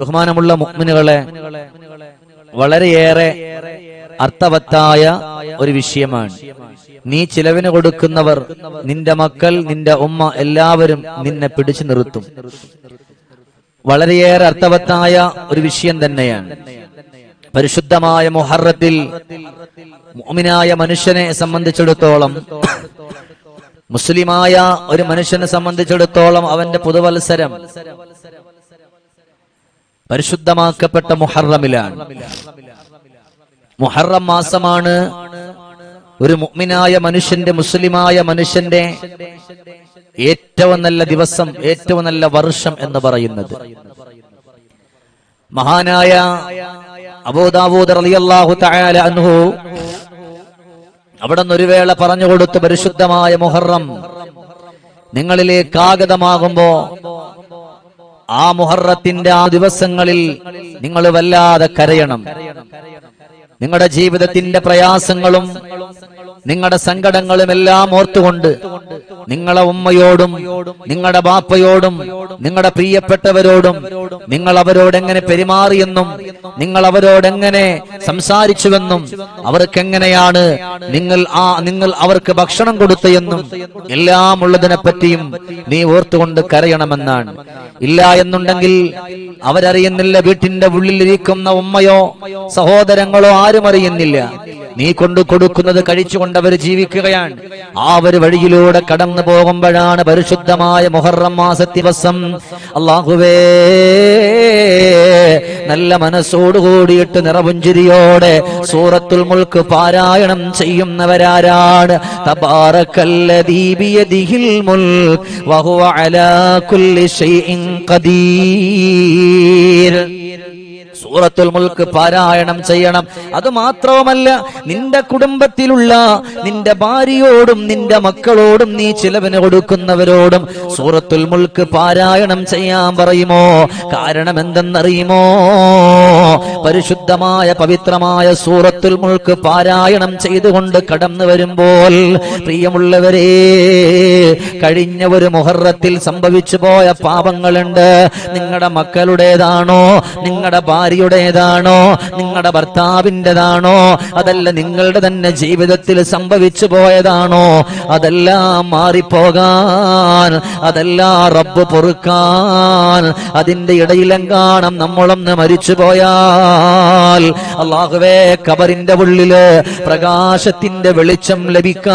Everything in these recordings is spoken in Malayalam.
ബഹുമാനമുള്ള മുഅ്മിനുകളെ വളരെയേറെ അർത്ഥവത്തായ ഒരു വിഷയമാണ്. നീ ചിലവിന് കൊടുക്കുന്നവർ നിന്റെ മക്കൾ നിന്റെ ഉമ്മ എല്ലാവരും നിന്നെ പിടിച്ചു നിർത്തും. വളരെയേറെ അർത്ഥവത്തായ ഒരു വിഷയം തന്നെയാണ്. പരിശുദ്ധമായ മുഹറത്തിൽ മോമിനായ മനുഷ്യനെ സംബന്ധിച്ചിടത്തോളം മുസ്ലിമായ ഒരു മനുഷ്യനെ സംബന്ധിച്ചിടത്തോളം അവന്റെ പുതുവത്സരം പരിശുദ്ധമാക്കപ്പെട്ട മുഹറമിലാണ്. മുഹറം മാസമാണ്. ഒരു മുഗ്മിനായ മനുഷ്യന്റെ മുസ്ലിമായ മനുഷ്യന്റെ ഏറ്റവും നല്ല ദിവസം ഏറ്റവും നല്ല വർഷം എന്ന് പറയുന്നത്. മഹാനായ അബൂദാവൂദ് റളിയല്ലാഹു തആല അൻഹു അവിടെ ഒരു വേള പറഞ്ഞു കൊടുത്ത് പരിശുദ്ധമായ മുഹറം നിങ്ങളിലേക്ക് ആഗതമാകുമ്പോ ആ മുഹറത്തിന്റെ ആ ദിവസങ്ങളിൽ നിങ്ങൾ വല്ലാതെ കരയണം. നിങ്ങളുടെ ജീവിതത്തിന്റെ പ്രയാസങ്ങളും നിങ്ങളുടെ സങ്കടങ്ങളും എല്ലാം ഓർത്തുകൊണ്ട് നിങ്ങളെ ഉമ്മയോടും നിങ്ങളുടെ ബാപ്പയോടും നിങ്ങളുടെ പ്രിയപ്പെട്ടവരോടും നിങ്ങൾ അവരോട് എങ്ങനെ പെരുമാറിയെന്നും നിങ്ങൾ അവരോട് എങ്ങനെ സംസാരിച്ചുവെന്നും അവർക്ക് എങ്ങനെയാണ് നിങ്ങൾ ആ നിങ്ങൾ അവർക്ക് ഭക്ഷണം കൊടുത്തയെന്നും എല്ലാം ഉള്ളതിനെ പറ്റിയും നീ ഓർത്തുകൊണ്ട് കരയണമെന്നാണ്. ഇല്ല എന്നുണ്ടെങ്കിൽ അവരറിയുന്നില്ല വീട്ടിന്റെ ഉള്ളിലിരിക്കുന്ന ഉമ്മയോ സഹോദരങ്ങളോ ആരും അറിയുന്നില്ല. നീ കൊണ്ടു കൊടുക്കുന്നത് കഴിച്ചുകൊണ്ട് അവർ ജീവിക്കുകയാണ്. ആ ഒരു വഴിയിലൂടെ കടന്നു പോകുമ്പോഴാണ് പരിശുദ്ധമായ മുഹറം മാസ ദിവസം അള്ളാഹുവേ നല്ല മനസ്സോട് കൂടിയിട്ട് നിറപുഞ്ചിരിയോടെ സൂറത്തുൽ മുൾക്ക് പാരായണം ചെയ്യുന്നവരാരാണ്. തബാറക്കല്ലദീ ബിയദിഹിൽ മുൽക്ക് വഹുവ അലാ കുല്ലി ഷൈഇൻ ഖദീർ. സൂറത്തുൽ മുൽക്ക് പാരായണം ചെയ്യണം. അത് മാത്രവുമല്ല നിന്റെ കുടുംബത്തിലുള്ള നിന്റെ ഭാര്യയോടും നിന്റെ മക്കളോടും നീ ചിലവിന് കൊടുക്കുന്നവരോടും സൂറത്തുൽ മുൽക്ക് പാരായണം ചെയ്യാൻ പറയുമോ? കാരണം എന്തെന്നറിയുമോ? പരിശുദ്ധമായ പവിത്രമായ സൂറത്തുൽ മുൽക്ക് പാരായണം ചെയ്തുകൊണ്ട് കടന്നു വരുമ്പോൾ പ്രിയമുള്ളവരെ കഴിഞ്ഞ ഒരു മുഹറത്തിൽ സംഭവിച്ചു പോയ പാപങ്ങളുണ്ട്. നിങ്ങളുടെ മക്കളുടേതാണോ? നിങ്ങളുടെ ഭാര്യയുടേതാണോ നിങ്ങളുടെ ഭർത്താവിന്റെതാണോ? അതല്ല നിങ്ങളുടെ തന്നെ ജീവിതത്തിൽ സംഭവിച്ചു പോയതാണോ? അതെല്ലാം മാറിപ്പോകാൻ അതെല്ലാം റബ്ബ് പൊറുക്കാൻ അതിന്റെ ഇടയിലെങ്കാണം നമ്മളൊന്ന് മരിച്ചു പോയാൽ അള്ളാഹുവേ കബറിന്റെ ഉള്ളിൽ പ്രകാശത്തിന്റെ വെളിച്ചം ലഭിക്കാൻ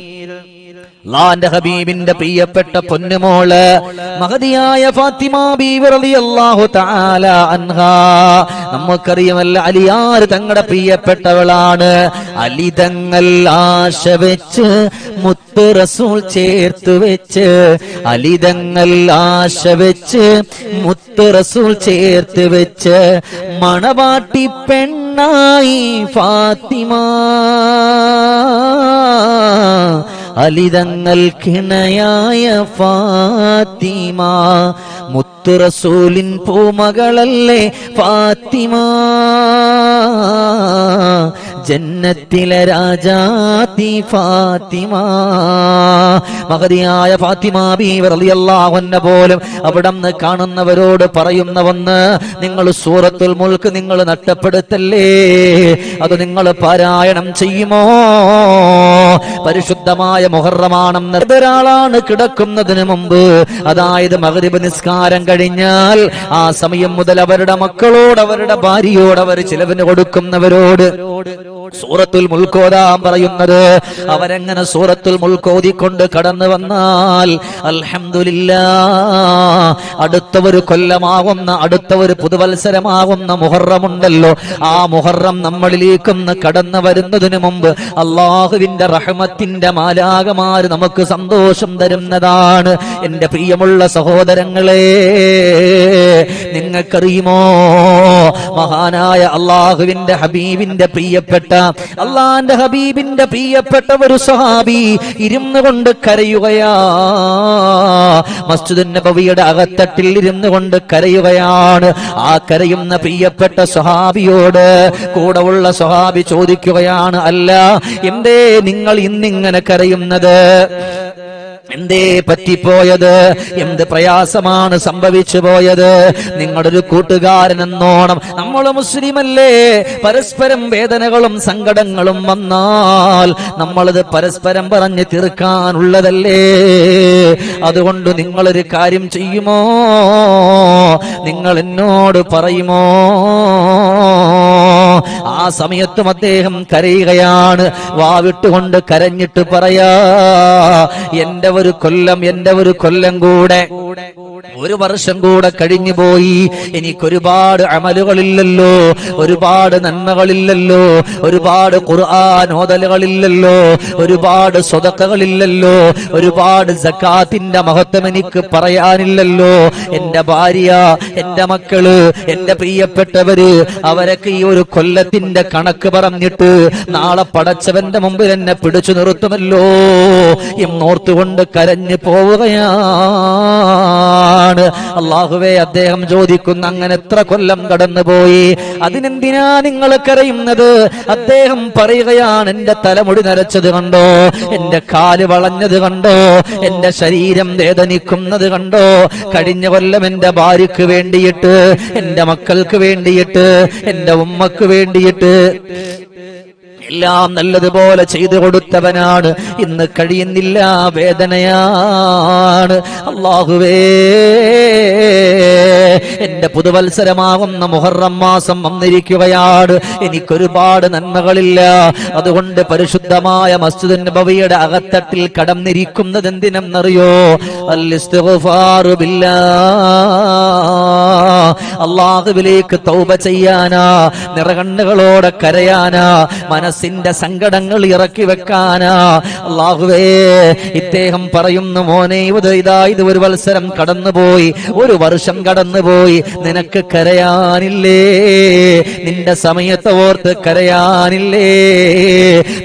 അള്ളാന്റെ ഹബീബിന്റെ പ്രിയപ്പെട്ട പൊന്നുമോൾ മഹതിയായ ഫാത്തിമ ബീവി റളിയല്ലാഹു തആല അൻഹാ. നമുക്കറിയാമല്ല അലിയാർ തങ്ങളുടെ പ്രിയപ്പെട്ടവളാണ്. അലി തങ്ങൾ ആശ വെച്ച് മുത്ത് റസൂൾ ചേർത്ത് വെച്ച് അലി അലിതങ്ങൾ ആശ വെച്ച് മുത്ത് റസൂൾ ചേർത്ത് വെച്ച് മണവാട്ടി പെണ്ണായി ഫാത്തിമ. അലിതങ്ങൾക്കിണയായ ഫാത്തിമ. മുത്തുറസൂലിൻ പൂമകളല്ലേ ഫാത്തിമ. ജന്നത്തിലെ രാജാതി ഫാത്തിമ. മഹതിയായ ഫാത്തിമ ബീവറിയല്ലാവന്ന പോലും അവിടന്ന് കാണുന്നവരോട് പറയുന്നവന്ന് നിങ്ങൾ സൂറത്തുൽ മുൽക്ക് നിങ്ങൾ നഷ്ടപ്പെടുത്തല്ലേ? അത് നിങ്ങൾ പാരായണം ചെയ്യുമോ? പരിശുദ്ധമായ മുഹറമാണെന്ന് ഒരാളാണ് കിടക്കുന്നതിന് മുമ്പ്. അതായത് മകരിബ് നിസ്കാരം കഴിഞ്ഞാൽ ആ സമയം മുതൽ അവരുടെ മക്കളോട് അവരുടെ ഭാര്യയോട് അവർ ചിലവിന് കൊടുക്കുന്നവരോട് അവരോട് സൂറത്തുൽ മുൽക്കോദാം പറയുന്നത് അവരെങ്ങനെ സൂറത്തുൽ മുൽക്കോതിക്കൊണ്ട് കടന്നു വന്നാൽ അൽഹംദുലില്ലാ അടുത്ത ഒരു കൊല്ലമാകുന്ന അടുത്ത ഒരു പുതുവത്സരമാകുന്ന മുഹറമുണ്ടല്ലോ. ആ മുഹറം നമ്മളിലേക്കൊന്ന് കടന്നു വരുന്നതിന് മുമ്പ് അള്ളാഹുവിന്റെ റഹ്മത്തിന്റെ മാലാകമാര് നമുക്ക് സന്തോഷം തരുന്നതാണ്. എന്റെ പ്രിയമുള്ള സഹോദരങ്ങളെ നിങ്ങൾക്കറിയുമോ? മഹാനായ അള്ളാഹുവിന്റെ ഹബീബിന്റെ പ്രിയപ്പെട്ട അള്ളാന്റെ ഹബീബിന്റെ പ്രിയപ്പെട്ട ഒരു സ്വഹാബി ഇരുന്നു കൊണ്ട് കരയുകയാ. മസ്ജിദ് നബവിയുടെ അകത്തട്ടിൽ ഇരുന്നു കൊണ്ട് കരയുകയാണ്. ആ കരയുന്ന പ്രിയപ്പെട്ട സ്വഹാബിയോട് കൂടെ ഉള്ള സ്വഹാബി ചോദിക്കുകയാണ് അല്ല എന്തേ നിങ്ങൾ ഇന്നിങ്ങനെ കരയുന്നത്? എന്തേ പറ്റിപ്പോയത്? എന്ത് പ്രയാസമാണ് സംഭവിച്ചു പോയത് നിങ്ങളുടെ ഒരു കൂട്ടുകാരൻ എന്നോണം നമ്മൾ മുസ്ലിമല്ലേ? പരസ്പരം വേദനകളും സങ്കടങ്ങളും വന്നാൽ നമ്മളത് പരസ്പരം പറഞ്ഞ് തീർക്കാനുള്ളതല്ലേ? അതുകൊണ്ട് നിങ്ങളൊരു കാര്യം ചെയ്യുമോ? നിങ്ങൾ എന്നോട് പറയുമോ? ആ സമയത്തും അദ്ദേഹം കരയുകയാണ്. വാവിട്ടുകൊണ്ട് കരഞ്ഞിട്ട് പറയാ എന്റെ ഒരു കൊല്ലം എന്റെ ഒരു കൊല്ലം കൂടെ ഒരു വർഷം കൂടെ കഴിഞ്ഞു പോയി. എനിക്കൊരുപാട് അമലുകളില്ലല്ലോ ഒരുപാട് നന്മകളില്ലല്ലോ ഒരുപാട് ഖുർആൻ ഓതലുകളില്ലല്ലോ ഒരുപാട് സ്വതക്കകളില്ലല്ലോ ഒരുപാട് സക്കാത്തിന്റെ മഹത്വം എനിക്ക് പറയാനില്ലല്ലോ. എന്റെ ഭാര്യ എന്റെ മക്കൾ എന്റെ പ്രിയപ്പെട്ടവര് അവരൊക്കെ ഈ ഒരു കൊല്ലത്തിന്റെ കണക്ക് പറഞ്ഞിട്ട് നാളെ പടച്ചവന്റെ മുമ്പിൽ എന്നെ പിടിച്ചു നിർത്തുമല്ലോ എന്നോർത്തുകൊണ്ട് കരഞ്ഞു പോവുകയാണ് അള്ളാഹുവെ അദ്ദേഹം ചോദിക്കുന്ന അങ്ങനെ എത്ര കൊല്ലം കടന്നുപോയി? അതിനെന്തിനാ നിങ്ങൾ കരയുന്നത്? അദ്ദേഹം പറയുകയാണ് എന്റെ തലമുടി നരച്ചത് കണ്ടോ? എന്റെ കാൽ വളഞ്ഞത് കണ്ടോ? എന്റെ ശരീരം വേദനിക്കുന്നത് കണ്ടോ? കഴിഞ്ഞ കൊല്ലം എന്റെ ഭാര്യക്ക് വേണ്ടിയിട്ട് എന്റെ മക്കൾക്ക് വേണ്ടിയിട്ട് എന്റെ ഉമ്മക്ക് വേണ്ടിയിട്ട് എല്ലാം നല്ലതുപോലെ ചെയ്തു കൊടുത്തവനാണ്. ഇന്ന് കഴിയുന്നില്ല വേദനയാണ്. അള്ളാഹുവേ എന്റെ പുതുവത്സരമാകുന്ന മുഹറം മാസം വന്നിരിക്കുകയാണ്. എനിക്കൊരുപാട് നന്മകളില്ല. അതുകൊണ്ട് പരിശുദ്ധമായ മസ്ജിദ് നബവിയുടെ അകത്തട്ടിൽ കടന്നിരിക്കുന്നത് എന്തിനെന്നറിയോ? അല്ലിസ്തിഗ്ഫാറു ബില്ലാ. അള്ളാഹുവിലേക്ക് തൗബ ചെയ്യാനാ നിറകണ്ണുകളോടെ കരയാനാ മനസ്സിന്റെ സങ്കടങ്ങൾ ഇറക്കി വെക്കാനാ. അള്ളാഹുവേ ഇദ്ദേഹം പറയുന്നു മോനെ ഇത് ഇതാ ഒരു മത്സരം കടന്നുപോയി ഒരു വർഷം കടന്നുപോയി നിനക്ക് കരയാനില്ലേ? നിന്റെ സമയത്തെ ഓർത്ത് കരയാനില്ലേ?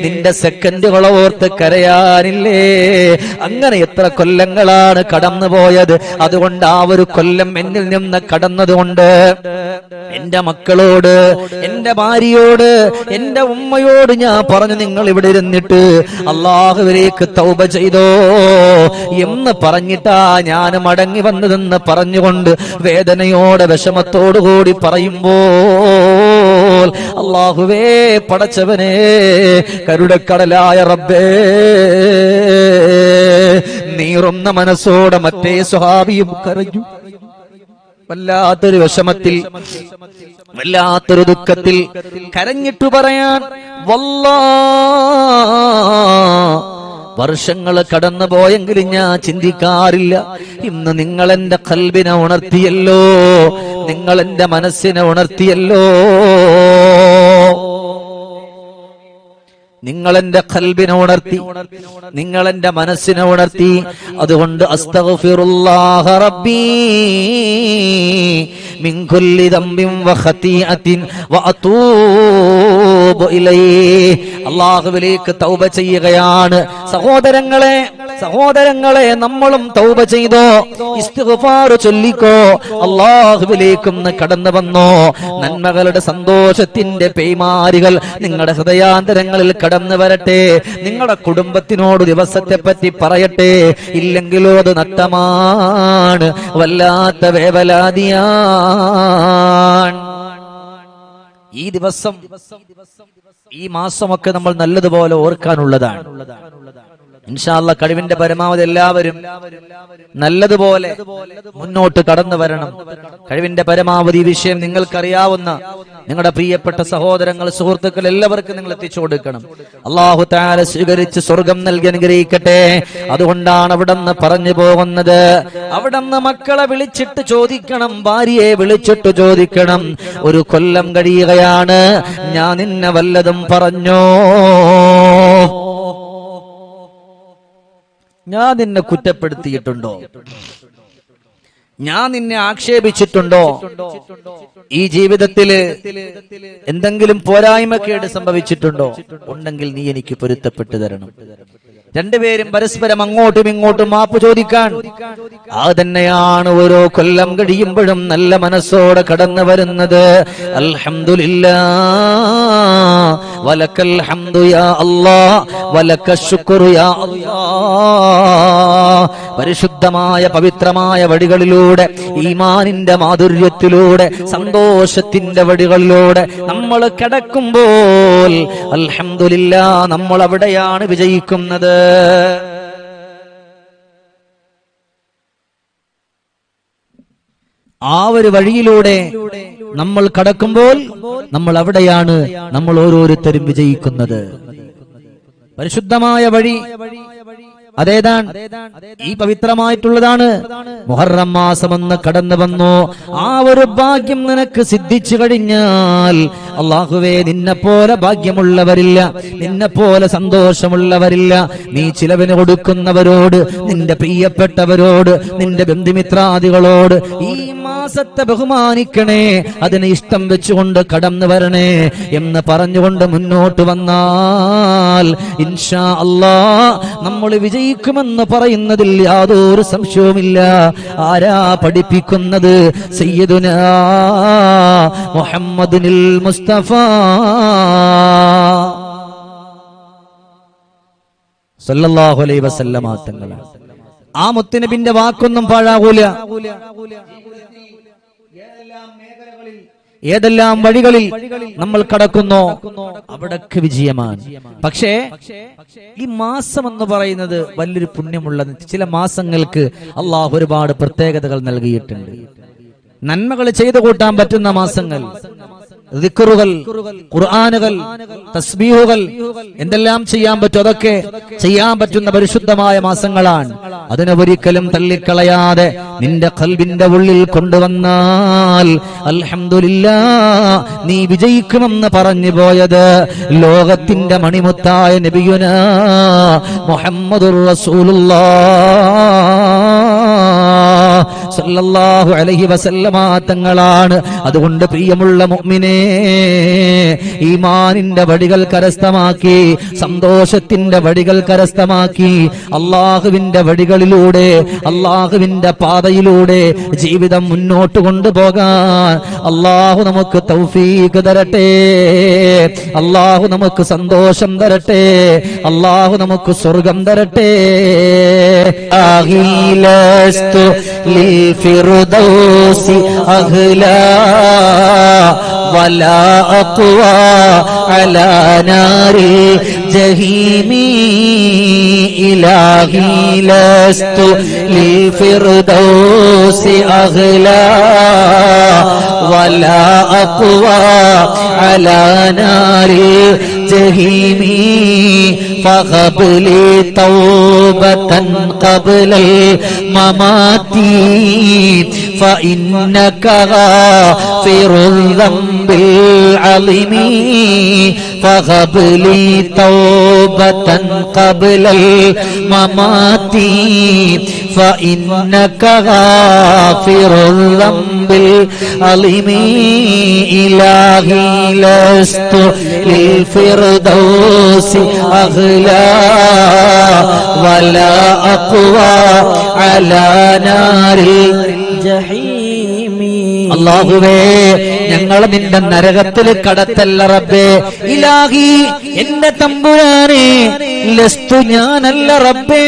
നിന്റെ സെക്കൻഡുകളെ ഓർത്ത് കരയാനില്ലേ? അങ്ങനെ എത്ര കൊല്ലങ്ങളാണ് കടന്നുപോയത്. അതുകൊണ്ട് ആ ഒരു കൊല്ലം എന്നിൽ നിന്ന് കടന്നതുകൊണ്ട് എന്റെ മക്കളോട് എന്റെ ഭാര്യയോട് എന്റെ ഉമ്മയോട് ഞാൻ പറഞ്ഞു നിങ്ങൾ ഇവിടെ ഇരുന്നിട്ട് അള്ളാഹുവിലേക്ക് തൗബ ചെയ്തോ എന്ന് പറഞ്ഞിട്ടാ ഞാൻ മടങ്ങി വന്നതെന്ന് പറഞ്ഞുകൊണ്ട് വേദനയോടെ വിഷമത്തോടു കൂടി പറയുമ്പോ അള്ളാഹുവേ പടച്ചവനെ കരുടക്കടലായ റബ്ബേ നീറുന്ന മനസ്സോടെ മറ്റേ സ്വഹാബിയും കരഞ്ഞു. വല്ലാത്തൊരു വിഷമത്തിൽ വല്ലാത്തൊരു ദുഃഖത്തിൽ കരഞ്ഞിട്ടു പറയാൻ വല്ലാ വർഷങ്ങൾ കടന്നു പോയെങ്കിലും ഞാൻ ചിന്തിക്കാറില്ല. ഇന്ന് നിങ്ങൾ എന്റെ കൽബിനെ ഉണർത്തിയല്ലോ നിങ്ങൾ എന്റെ മനസ്സിനെ ഉണർത്തിയല്ലോ. നിങ്ങൾ എന്റെ കൽബിനെ ഉണർത്തി നിങ്ങൾ എന്റെ മനസ്സിനെ ഉണർത്തി അതുകൊണ്ട് അല്ലാഹുവിലേക്ക് തൗബ ചെയ്യുകയാണ്. സഹോദരങ്ങളെ സഹോദരങ്ങളെ നമ്മളും തൗബ ചെയ്തോ ഇസ്തിഗ്ഫാർ ചൊല്ലിക്കോ അള്ളാഹുവിലേക്കും കടന്നു വന്നോ. നന്മകളുടെ സന്തോഷത്തിന്റെ പേമാരികൾ നിങ്ങളുടെ ഹൃദയാന്തരങ്ങളിൽ കടന്നു വരട്ടെ. നിങ്ങളുടെ കുടുംബത്തിനോട് ദിവസത്തെ പറ്റി പറയട്ടെ. ഇല്ലെങ്കിലോ അത് നട്ടമാണ് വല്ലാത്ത വേവലാതിയാണ്. ഈ ദിവസം ഈ മാസമൊക്കെ നമ്മൾ നല്ലതുപോലെ ഓർക്കാനുള്ളതാണ്. ഇൻഷാല്ല കഴിവിന്റെ പരമാവധി എല്ലാവരും നല്ലതുപോലെ മുന്നോട്ട് കടന്നു വരണം. കഴിവിന്റെ പരമാവധി വിഷയം നിങ്ങൾക്കറിയാവുന്ന നിങ്ങളുടെ പ്രിയപ്പെട്ട സഹോദരങ്ങൾ സുഹൃത്തുക്കൾ എല്ലാവർക്കും നിങ്ങൾ എത്തിച്ചു കൊടുക്കണം. അള്ളാഹു താര സ്വീകരിച്ച് സ്വർഗം നൽകി അനുഗ്രഹിക്കട്ടെ. അതുകൊണ്ടാണ് അവിടെ നിന്ന് പറഞ്ഞു പോകുന്നത്. അവിടെ നിന്ന് മക്കളെ വിളിച്ചിട്ട് ചോദിക്കണം ഭാര്യയെ വിളിച്ചിട്ട് ചോദിക്കണം. ഒരു കൊല്ലം കഴിയുകയാണ്. ഞാൻ നിന്നെ വല്ലതും പറഞ്ഞോ? ഞാൻ നിന്നെ കുറ്റപ്പെടുത്തിയിട്ടുണ്ടോ? ഞാൻ നിന്നെ ആക്ഷേപിച്ചിട്ടുണ്ടോ? ഈ ജീവിതത്തിൽ എന്തെങ്കിലും പോരായ്മക്കേട് സംഭവിച്ചിട്ടുണ്ടോ? ഉണ്ടെങ്കിൽ നീ എനിക്ക് പൊരുത്തപ്പെട്ടു തരണം. രണ്ടുപേരും പരസ്പരം അങ്ങോട്ടും ഇങ്ങോട്ടും മാപ്പ് ചോദിക്കാൻ. ആ തന്നെയാണ് ഓരോ കൊല്ലം കഴിയുമ്പോഴും നല്ല മനസ്സോടെ കടന്നു വരുന്നത്. വലക്കൽ ഹംദു യാ ശുക്റു യാ പരിശുദ്ധമായ പവിത്രമായ വഴികളിലൂടെ ഈമാനിന്റെ മാധുര്യത്തിലൂടെ സന്തോഷത്തിന്റെ വടികളിലൂടെ നമ്മൾ കിടക്കുമ്പോൾ അൽഹംദുലില്ലാ നമ്മൾ അവിടെയാണ് വിജയിക്കുന്നത്. ആ ഒരു വഴിയിലൂടെ നമ്മൾ കടക്കുമ്പോൾ നമ്മൾ അവിടെയാണ് നമ്മൾ ഓരോരുത്തരും വിജയിക്കുന്നത്. പരിശുദ്ധമായ വഴി അതേതാണ്? ഈ പവിത്രമായിട്ടുള്ളതാണ്. മുഹറം എന്ന് കടന്നു വന്നു. ആ ഒരു ഭാഗ്യം നിനക്ക് സിദ്ധിച്ചു കഴിഞ്ഞാൽ അള്ളാഹുവേ നിന്നെ പോലെ ഭാഗ്യമുള്ളവരില്ല നിന്നെ പോലെ സന്തോഷമുള്ളവരില്ല. നീ ചിലവിന് കൊടുക്കുന്നവരോട് നിന്റെ പ്രിയപ്പെട്ടവരോട് നിന്റെ ബന്ധുമിത്രാദികളോട് ഈ മാസത്തെ ബഹുമാനിക്കണേ. അതിന് ഇഷ്ടം വെച്ചുകൊണ്ട് കടന്നു വരണേ എന്ന് പറഞ്ഞുകൊണ്ട് മുന്നോട്ട് വന്നാൽ ഇൻഷാ അല്ലാ നമ്മൾ വിജയിക്കുമെന്ന് പറയുന്നതിൽ യാതൊരു സംശയവുമില്ല. ആരാ പഠിപ്പിക്കുന്നത്? സയ്യദുന മുഹമ്മദിനിൽ മുസ്തഫ. സല്ലല്ലാഹു അലൈഹി വസല്ലമ തങ്ങളാണ്. ആ മുത്തുനബിന്റെ വാക്കൊന്നും പാഴാകൂല ഏതെല്ലാം വഴികളിൽ നമ്മൾ കടക്കുന്നു അവിടൊക്കെ വിജയമാണ്. പക്ഷേ ഈ മാസം എന്ന് പറയുന്നത് വലിയൊരു പുണ്യമുള്ള ചില മാസങ്ങൾക്ക് അള്ളാഹ് ഒരുപാട് പ്രത്യേകതകൾ നൽകിയിട്ടുണ്ട്. നന്മകൾ ചെയ്തു കൂട്ടാൻ പറ്റുന്ന മാസങ്ങൾ. ദിക്റുകൾ ഖുർആാനുകൾ തസ്ബീഹുകൾ എന്തെല്ലാം ചെയ്യാൻ പറ്റും അതൊക്കെ ചെയ്യാൻ പറ്റുന്ന പരിശുദ്ധമായ മാസങ്ങളാണ്. അതിനെ ഒരിക്കലും തള്ളിക്കളയാതെ നിന്റെ കൽബിന്റെ ഉള്ളിൽ കൊണ്ടുവന്നാൽ അൽഹംദുലില്ലാ നീ വിജയിക്കുമെന്ന് പറഞ്ഞു പോയത് ലോകത്തിന്റെ മണിമുത്തായ നബിയുന മുഹമ്മദുർ റസൂലുള്ളാഹ് സല്ലല്ലാഹു അലൈഹി വസല്ലമ അതുകൊണ്ട് പ്രിയമുള്ള മുഅ്മിനേ ഈമാനിന്റെ വടികൾ കരസ്ഥമാക്കി സന്തോഷത്തിന്റെ വടികൾ കരസ്ഥമാക്കി അള്ളാഹുവിന്റെ വടികളിലൂടെ അള്ളാഹുവിന്റെ പാതയിലൂടെ ജീവിതം മുന്നോട്ട് കൊണ്ടുപോകാൻ അള്ളാഹു നമുക്ക് തൗഫീഖ് തരട്ടെ അള്ളാഹു നമുക്ക് സന്തോഷം തരട്ടെ അള്ളാഹു നമുക്ക് സ്വർഗം തരട്ടെ. للفردوس أغلى ولا أقوى على نار الجحيم إلهي لست للفردوس أغلى ولا أقوى على نار الجحيم فهب لي توبة قبل الممات. فإنك غافر الذنب العظيم. فهب لي توبة قبل الممات فإنك غافر الذنب العظيم إلهي لست للفردوس أغلى ولا أقوى على نار الجحيم. അള്ളാഹുവേ ഞങ്ങൾ നിന്റെ നരകത്തിൽ കടത്തല്ല റബ്ബേ. ഇലാഹി എന്റെ തമ്പുരാനെ ലസ്തു ഞാനല്ല റബ്ബേ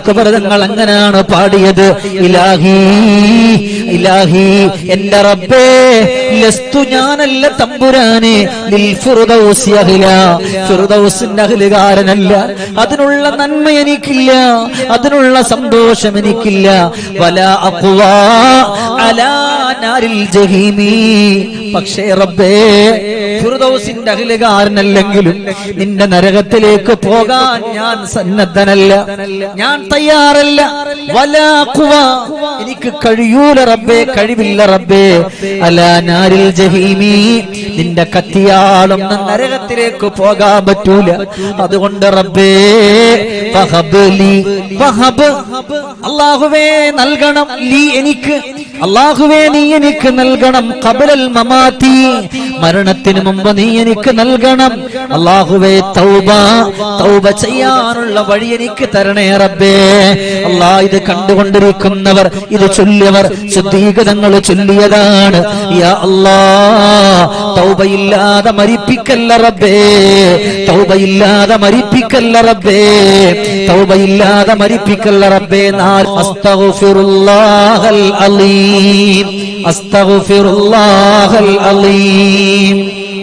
അക്ബർ തങ്ങൾ അങ്ങനെയാണ് പാടിയത്. ഇലാഹി ഇലാഹി എന്റെ റബ്ബേ ലസ്തു ഞാനല്ല തമ്പുരാനെ അഹ്ലുകാരനല്ല അതിനുള്ള നന്മ എനിക്കില്ല. അതിനുള്ള സന്തോഷം എനിക്കില്ല. വല പക്ഷേ റബ്ബേ ഫിർദൗസിന്റെ അഖിലുകാരനല്ലെങ്കിലും നിന്റെ നരകത്തിലേക്ക് പോകാൻ ഞാൻ സന്നദ്ധനല്ല. ഞാൻ തയ്യാറല്ല. വലാ ഖുവാ. എനിക്ക് കഴിയൂല റബ്ബേ കഴിവില്ല റബ്ബേ. അലാ നാരിൽ ജഹീമി നിന്റെ കത്തിയാളും നരകത്തിലേക്ക് പോകാൻ പറ്റൂല. അതുകൊണ്ട് റബ്ബേ അള്ളാഹുവേ നൽകണം. ലീ എനിക്ക്. അല്ലാഹുവേ നീ എനിക്ക് നൽകണം. ഖബലൽ മമാതി മരണത്തിന് മുമ്പ് നീ എനിക്ക് നൽകണം. അല്ലാഹുവേ തൗബ തൗബ ചെയ്യാനുള്ള വഴി എനിക്ക് തരണേ റബ്ബേ. അല്ലാ ഇത് കണ്ടുകൊണ്ടിരിക്കുന്നവർ ഇത് ചൊല്ലിയവർ ശുദ്ധീകരങ്ങൾ ചൊല്ലിയതാണ്. യാ അല്ലാ തൗബയില്ലാതെ മരിപ്പിക്കല്ല റബ്ബേ. തൗബയില്ലാതെ മരിപ്പിക്കല്ല റബ്ബേ. തൗബയില്ലാതെ മരിപ്പിക്കല്ല റബ്ബേ. നാല് അസ്തഗ്ഫിറുല്ലാഹൽ അലീം. അസ്തഗ്ഫിറുല്ലാഹൽ അലീം.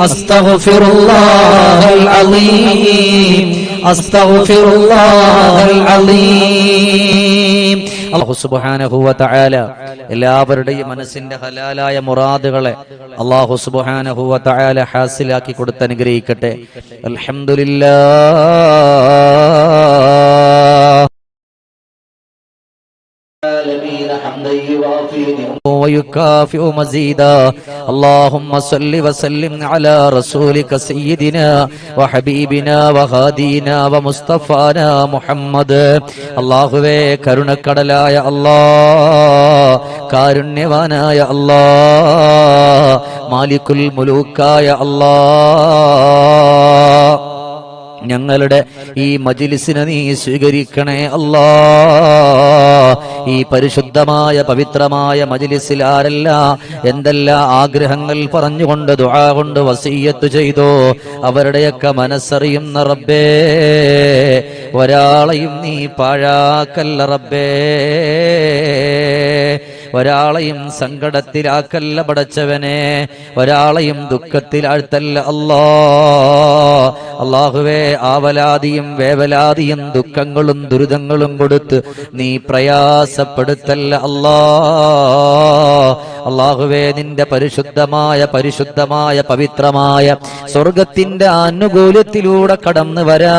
أستغفر الله العظيم أستغفر الله العظيم അള്ളാഹു സുബ്ഹാനഹു വ തആല എല്ലാവരുടെയും മനസ്സിന്റെ ഹലാലായ മുറാദുകളെ അള്ളാഹു സുബ്ഹാനഹു വ തആല ഹാസിലാക്കി കൊടുത്ത് അനുഗ്രഹിക്കട്ടെ അൽഹംദുലില്ലാഹ് ويكافئ مزيدا اللهم صل وسلم على رسولك سيدنا وحبيبنا وهادينا ومصطفانا محمد അള്ളാഹുവേ കരുണക്കടലായ അല്ലാ കാരുണ്യവാനായ അല്ലാ മാലിക്കുൽ മുലൂക്കായ അല്ലാ ഞങ്ങളുടെ ഈ മജിലിസിനെ നീ സ്വീകരിക്കണേ അല്ലാ. ഈ പരിശുദ്ധമായ പവിത്രമായ മജിലിസിൽ ആരല്ല എന്തെല്ലാം ആഗ്രഹങ്ങൾ പറഞ്ഞുകൊണ്ട് ദുആ കൊണ്ട് വസീയത്ത് ചെയ്തോ അവരുടെയൊക്കെ മനസ്സറിയുന്ന റബ്ബേ ഒരാളെയും നീ പാഴാക്കല്ല റബ്ബേ. ഒരാളെയും സങ്കടത്തിലാക്കല്ല പടച്ചവനെ. ഒരാളെയും ദുഃഖത്തിലാഴ്ത്തല്ല അല്ലോ. അള്ളാഹുവേ ആവലാതിയും വേവലാതിയും ദുഃഖങ്ങളും ദുരിതങ്ങളും കൊടുത്ത് നീ പ്രയാസപ്പെടുത്തല്ല അല്ലാ. അള്ളാഹുവേ നിന്റെ പരിശുദ്ധമായ പരിശുദ്ധമായ പവിത്രമായ സ്വർഗത്തിന്റെ ആനുകൂല്യത്തിലൂടെ കടന്നു വരാ.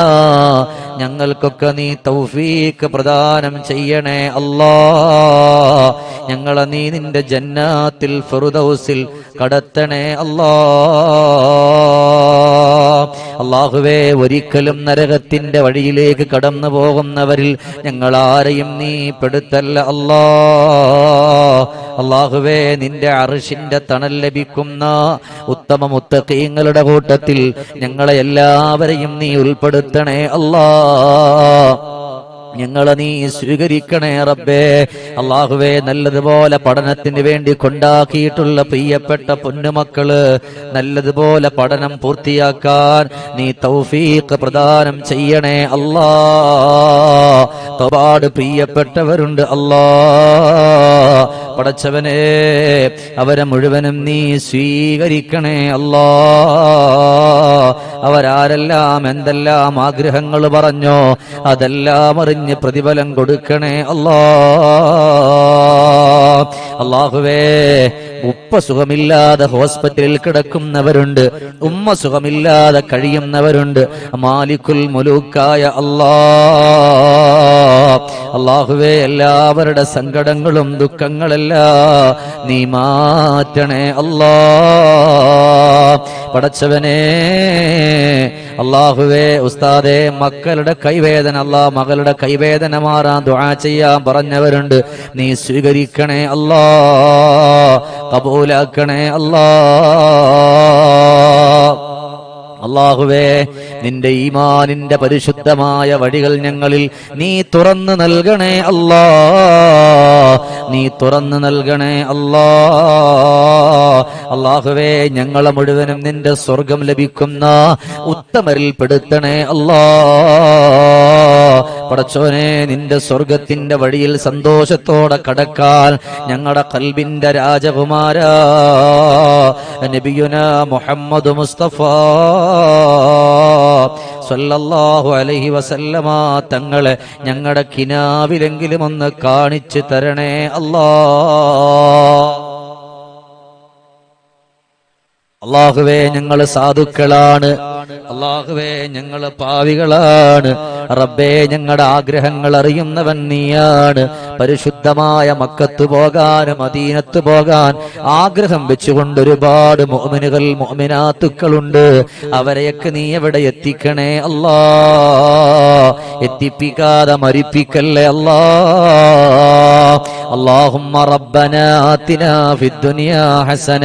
ഞങ്ങൾക്കൊക്കെ നീ തൗഫീക്ക് പ്രദാനം ചെയ്യണേ അല്ലാ. ഞങ്ങളെ നീ നിന്റെ ജന്നാത്തിൽ ഫിറുദൗസിൽ കടത്തണേ അല്ലാ. അള്ളാഹുവേ ഒരിക്കലും നരകത്തിന്റെ വഴിയിലേക്ക് കടന്നു പോകുന്നവരിൽ ഞങ്ങൾ ആരെയും നീ പെടുത്തല്ല അല്ലാ. അള്ളാഹുവേ നിന്റെ അറിഷിന്റെ തണൽ ലഭിക്കുന്ന ഉത്തമ മുത്തക്കീങ്ങളുടെ കൂട്ടത്തിൽ ഞങ്ങളെ എല്ലാവരെയും നീ ഉൾപ്പെടുത്തണേ അല്ലാ. ഞങ്ങളെ നീ സ്വീകരിക്കണേ റബ്ബേ. അള്ളാഹുവേ നല്ലതുപോലെ പഠനത്തിന് വേണ്ടി കൊണ്ടാക്കിയിട്ടുള്ള പ്രിയപ്പെട്ട പൊന്നുമക്കൾ നല്ലതുപോലെ പഠനം പൂർത്തിയാക്കാൻ നീ തൗഫീഖ് പ്രദാനം ചെയ്യണേ അല്ലാ. ഒരുപാട് പ്രിയപ്പെട്ടവരുണ്ട് അല്ലാ. പടച്ചവനെ അവരെ മുഴുവനും നീ സ്വീകരിക്കണേ അല്ലാ. അവരാരെല്ലാം എന്തെല്ലാം ആഗ്രഹങ്ങൾ പറഞ്ഞോ അതെല്ലാം അറിഞ്ഞ് പ്രതിഫലം കൊടുക്കണേ അല്ലാ. അള്ളാഹുവേ ഉപ്പ സുഖമില്ലാതെ ഹോസ്പിറ്റലിൽ കിടക്കുന്നവരുണ്ട് ഉമ്മ സുഖമില്ലാതെ കഴിയുന്നവരുണ്ട്. മാലിക്കുൽ മുലൂക്കായ അല്ലാ അള്ളാഹുവേ എല്ലാവരുടെ സങ്കടങ്ങളും ദുഃഖങ്ങളെല്ലാം നീ മാറ്റണേ അല്ലാ പടച്ചവനെ അള്ളാഹുവേ ഉസ്താദെ മക്കളുടെ കൈവേദന അല്ലാ മകളുടെ കൈവേദന മാറാൻ ദുആ ചെയ്യാൻ പറഞ്ഞവരുണ്ട്. നീ സ്വീകരിക്കണേ അല്ലാ. കബൂലാക്കണേ അല്ലാ. അള്ളാഹുവേ നിന്റെ ഈമാനിന്റെ പരിശുദ്ധമായ വഴികൾ ഞങ്ങളിൽ നീ തുറന്നു നൽകണേ അല്ലാ. നീ തുറന്നു നൽകണേ അല്ലാ. അള്ളാഹുവേ ഞങ്ങളെ മുഴുവനും നിന്റെ സ്വർഗം ലഭിക്കുന്ന ഉത്തമരിൽ പെടുത്തണേ അല്ലാ. പടച്ചോനെ നിന്റെ സ്വർഗത്തിന്റെ വഴിയിൽ സന്തോഷത്തോടെ കടക്കാൻ ഞങ്ങളുടെ കൽബിന്റെ രാജകുമാര. നബിയുന മുഹമ്മദ് മുസ്തഫ. സല്ലല്ലാഹു അലൈഹി വസല്ലമ തങ്ങളെ ഞങ്ങളുടെ കിനാവിലെങ്കിലും ഒന്ന് കാണിച്ചു തരണേ അല്ലാ അള്ളാഹുവേ ഞങ്ങൾ സാധുക്കളാണ്. അള്ളാഹുവേ ഞങ്ങൾ പാവികളാണ്. റബ്ബേ ഞങ്ങളുടെ ആഗ്രഹങ്ങൾ അറിയുന്നവൻ നീയാണ്. പരിശുദ്ധമായ മക്കത്ത് പോകാനും അധീനത്ത് പോകാൻ ആഗ്രഹം വെച്ചുകൊണ്ട് ഒരുപാട് മോമിനുകൾ മോമിനാത്തുക്കളുണ്ട്. അവരെയൊക്കെ നീ എവിടെ എത്തിക്കണേ അല്ലാ? എത്തിപ്പിക്കാതെ മരിപ്പിക്കല്ലേ അല്ലാ? അള്ളാഹുമ്മ റബ്ബന ഫിദ്ദുനിയാ ഹസന.